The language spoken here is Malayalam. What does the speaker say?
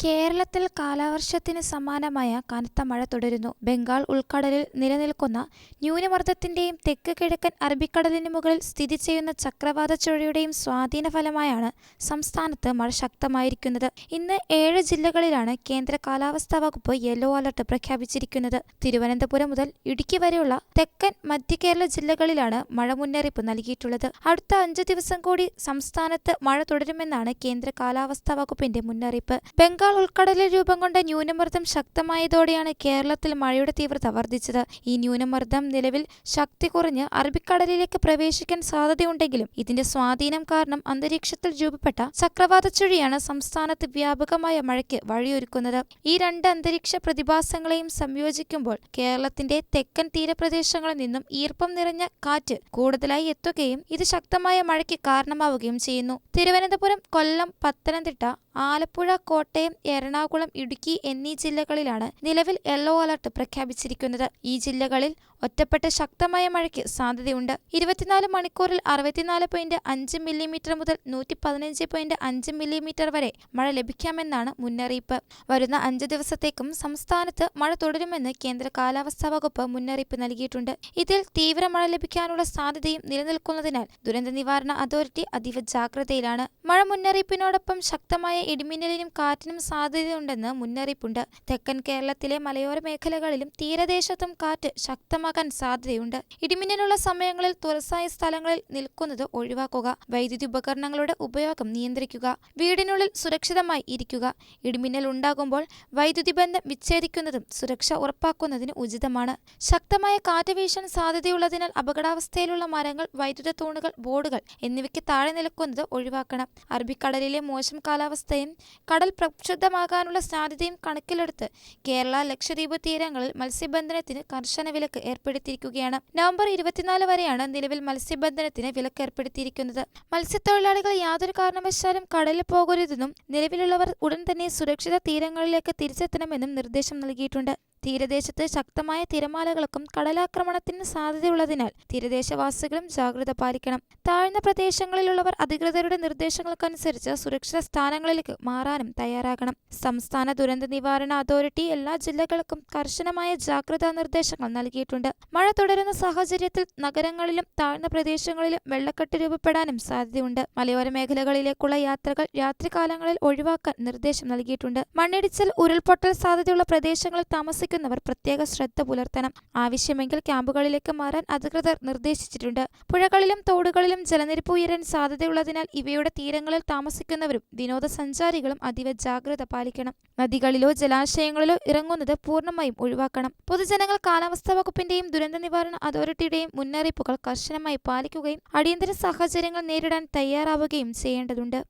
കേരളത്തിൽ കാലവർഷത്തിന് സമാനമായ കനത്ത മഴ തുടരുന്നു. ബംഗാൾ ഉൾക്കടലിൽ നിലനിൽക്കുന്ന ന്യൂനമർദ്ദത്തിന്റെയും തെക്ക് കിഴക്കൻ അറബിക്കടലിന് മുകളിൽ സ്ഥിതി ചെയ്യുന്ന ചക്രവാത ചുഴയുടെയും സ്വാധീന ഫലമായാണ് സംസ്ഥാനത്ത് മഴ ശക്തമായിരിക്കുന്നത്. ഇന്ന് ഏഴ് ജില്ലകളിലാണ് കേന്ദ്ര കാലാവസ്ഥാ വകുപ്പ് യെല്ലോ അലർട്ട് പ്രഖ്യാപിച്ചിരിക്കുന്നത്. തിരുവനന്തപുരം മുതൽ ഇടുക്കി വരെയുള്ള തെക്കൻ മധ്യ കേരള ജില്ലകളിലാണ് മഴ മുന്നറിയിപ്പ് നൽകിയിട്ടുള്ളത്. അടുത്ത അഞ്ചു ദിവസം കൂടി സംസ്ഥാനത്ത് മഴ തുടരുമെന്നാണ് കേന്ദ്ര കാലാവസ്ഥാ വകുപ്പിന്റെ മുന്നറിയിപ്പ്. ബംഗാൾ ഉൾക്കടലിൽ രൂപം കൊണ്ട ന്യൂനമർദ്ദം ശക്തമായതോടെയാണ് കേരളത്തിൽ മഴയുടെ തീവ്രത വർദ്ധിച്ചത്. ഈ ന്യൂനമർദ്ദം നിലവിൽ ശക്തി കുറഞ്ഞ് അറബിക്കടലിലേക്ക് പ്രവേശിക്കാൻ സാധ്യതയുണ്ടെങ്കിലും ഇതിന്റെ സ്വാധീനം കാരണം അന്തരീക്ഷത്തിൽ രൂപപ്പെട്ട ചക്രവാത ചുഴിയാണ് സംസ്ഥാനത്ത് വ്യാപകമായ മഴയ്ക്ക് വഴിയൊരുക്കുന്നത്. ഈ രണ്ട് അന്തരീക്ഷ പ്രതിഭാസങ്ങളെയും സംയോജിക്കുമ്പോൾ കേരളത്തിന്റെ തെക്കൻ തീരപ്രദേശങ്ങളിൽ നിന്നും ഈർപ്പം നിറഞ്ഞ കാറ്റ് കൂടുതലായി എത്തുകയും ഇത് ശക്തമായ മഴയ്ക്ക് കാരണമാവുകയും ചെയ്യുന്നു. തിരുവനന്തപുരം കൊല്ലം പത്തനംതിട്ട ആലപ്പുഴ കോട്ടയം എറണാകുളം ഇടുക്കി എന്നീ ജില്ലകളിലാണ് നിലവിൽ യെല്ലോ അലർട്ട് പ്രഖ്യാപിച്ചിരിക്കുന്നത്. ഈ ജില്ലകളിൽ ഒറ്റപ്പെട്ട ശക്തമായ മഴയ്ക്ക് സാധ്യതയുണ്ട്. ഇരുപത്തിനാല് മണിക്കൂറിൽ അറുപത്തിനാല് പോയിന്റ് അഞ്ച് മില്ലിമീറ്റർ മുതൽ നൂറ്റി പതിനഞ്ച് പോയിന്റ് അഞ്ച് മില്ലിമീറ്റർ വരെ മഴ ലഭിക്കാമെന്നാണ് മുന്നറിയിപ്പ്. വരുന്ന അഞ്ച് ദിവസത്തേക്കും സംസ്ഥാനത്ത് മഴ തുടരുമെന്ന് കേന്ദ്ര കാലാവസ്ഥാ വകുപ്പ് മുന്നറിയിപ്പ് നൽകിയിട്ടുണ്ട്. ഇതിൽ തീവ്ര മഴ ലഭിക്കാനുള്ള സാധ്യതയും നിലനിൽക്കുന്നതിനാൽ ദുരന്ത നിവാരണ അതോറിറ്റി അതീവ ജാഗ്രതയിലാണ്. മഴ മുന്നറിയിപ്പിനോടൊപ്പം ശക്തമായ ഇടിമിന്നലിനും കാറ്റിനും സാധ്യതയുണ്ടെന്ന് മുന്നറിയിപ്പുണ്ട്. തെക്കൻ കേരളത്തിലെ മലയോര മേഖലകളിലും തീരദേശത്തും കാറ്റ് ശക്തമാകാൻ സാധ്യതയുണ്ട്. ഇടിമിന്നലുള്ള സമയങ്ങളിൽ തുറസായ സ്ഥലങ്ങളിൽ നിൽക്കുന്നത് ഒഴിവാക്കുക. വൈദ്യുതി ഉപകരണങ്ങളുടെ ഉപയോഗം നിയന്ത്രിക്കുക. വീടിനുള്ളിൽ സുരക്ഷിതമായി ഇരിക്കുക. ഇടിമിന്നൽ ഉണ്ടാകുമ്പോൾ വൈദ്യുതി ബന്ധം വിച്ഛേദിക്കുന്നതും സുരക്ഷ ഉറപ്പാക്കുന്നതിന് ഉചിതമാണ്. ശക്തമായ കാറ്റ് വീശാൻ സാധ്യതയുള്ളതിനാൽ അപകടാവസ്ഥയിലുള്ള മരങ്ങൾ വൈദ്യുത തൂണുകൾ ബോർഡുകൾ എന്നിവയ്ക്ക് താഴെ നിൽക്കുന്നത് ഒഴിവാക്കണം. അറബിക്കടലിലെ മോശം കാലാവസ്ഥയും കടൽ പ്രക്ഷുബ്ധമാകാനുള്ള സാധ്യതയും കണക്കിലെടുത്ത് കേരള ലക്ഷദ്വീപ് തീരങ്ങളിൽ മത്സ്യബന്ധനത്തിന് കർശന വിലക്ക് ഏർപ്പെടുത്തിയിരിക്കുകയാണ്. നവംബർ ഇരുപത്തിനാല് വരെയാണ് നിലവിൽ മത്സ്യബന്ധനത്തിന് വിലക്ക് ഏർപ്പെടുത്തിയിരിക്കുന്നത് മത്സ്യത്തൊഴിലാളികൾ യാതൊരു കാരണവശാലും കടലിൽ പോകരുതെന്നും നിലവിലുള്ളവർ ഉടൻ തന്നെ സുരക്ഷിത തീരങ്ങളിലേക്ക് തിരിച്ചെത്തണമെന്നും നിർദ്ദേശം നൽകിയിട്ടുണ്ട്. തീരദേശത്ത് ശക്തമായ തിരമാലകൾക്കും കടലാക്രമണത്തിന് സാധ്യതയുള്ളതിനാൽ തീരദേശവാസികളും ജാഗ്രത പാലിക്കണം. താഴ്ന്ന പ്രദേശങ്ങളിലുള്ളവർ അധികൃതരുടെ നിർദ്ദേശങ്ങൾക്കനുസരിച്ച് സുരക്ഷിത സ്ഥാനങ്ങളിലേക്ക് മാറാനും തയ്യാറാകണം. സംസ്ഥാന ദുരന്ത നിവാരണ അതോറിറ്റി എല്ലാ ജില്ലകൾക്കും കർശനമായ ജാഗ്രതാ നിർദ്ദേശങ്ങൾ നൽകിയിട്ടുണ്ട്. മഴ തുടരുന്ന സാഹചര്യത്തിൽ നഗരങ്ങളിലും താഴ്ന്ന പ്രദേശങ്ങളിലും വെള്ളക്കെട്ട് രൂപപ്പെടാനും സാധ്യതയുണ്ട്. മലയോര മേഖലകളിലേക്കുള്ള യാത്രകൾ രാത്രികാലങ്ങളിൽ ഒഴിവാക്കാൻ നിർദ്ദേശം നൽകിയിട്ടുണ്ട്. മണ്ണിടിച്ചിൽ ഉരുൾപൊട്ടൽ സാധ്യതയുള്ള പ്രദേശങ്ങളിൽ താമസിക്കുന്ന താമസിക്കുന്നവർ പ്രത്യേക ശ്രദ്ധ പുലർത്തണം. ആവശ്യമെങ്കിൽ ക്യാമ്പുകളിലേക്ക് മാറാൻ അധികൃതർ നിർദ്ദേശിച്ചിട്ടുണ്ട്. പുഴകളിലും തോടുകളിലും ജലനിരപ്പ് ഉയരാൻ സാധ്യതയുള്ളതിനാൽ ഇവയുടെ തീരങ്ങളിൽ താമസിക്കുന്നവരും വിനോദസഞ്ചാരികളും അതീവ ജാഗ്രത പാലിക്കണം. നദികളിലോ ജലാശയങ്ങളിലോ ഇറങ്ങുന്നത് പൂർണമായും ഒഴിവാക്കണം. പൊതുജനങ്ങൾ കാലാവസ്ഥാ വകുപ്പിന്റെയും ദുരന്ത നിവാരണ അതോറിറ്റിയുടെയും മുന്നറിയിപ്പുകൾ കർശനമായി പാലിക്കുകയും അടിയന്തര സാഹചര്യങ്ങൾ നേരിടാൻ തയ്യാറാവുകയും ചെയ്യേണ്ടതുണ്ട്.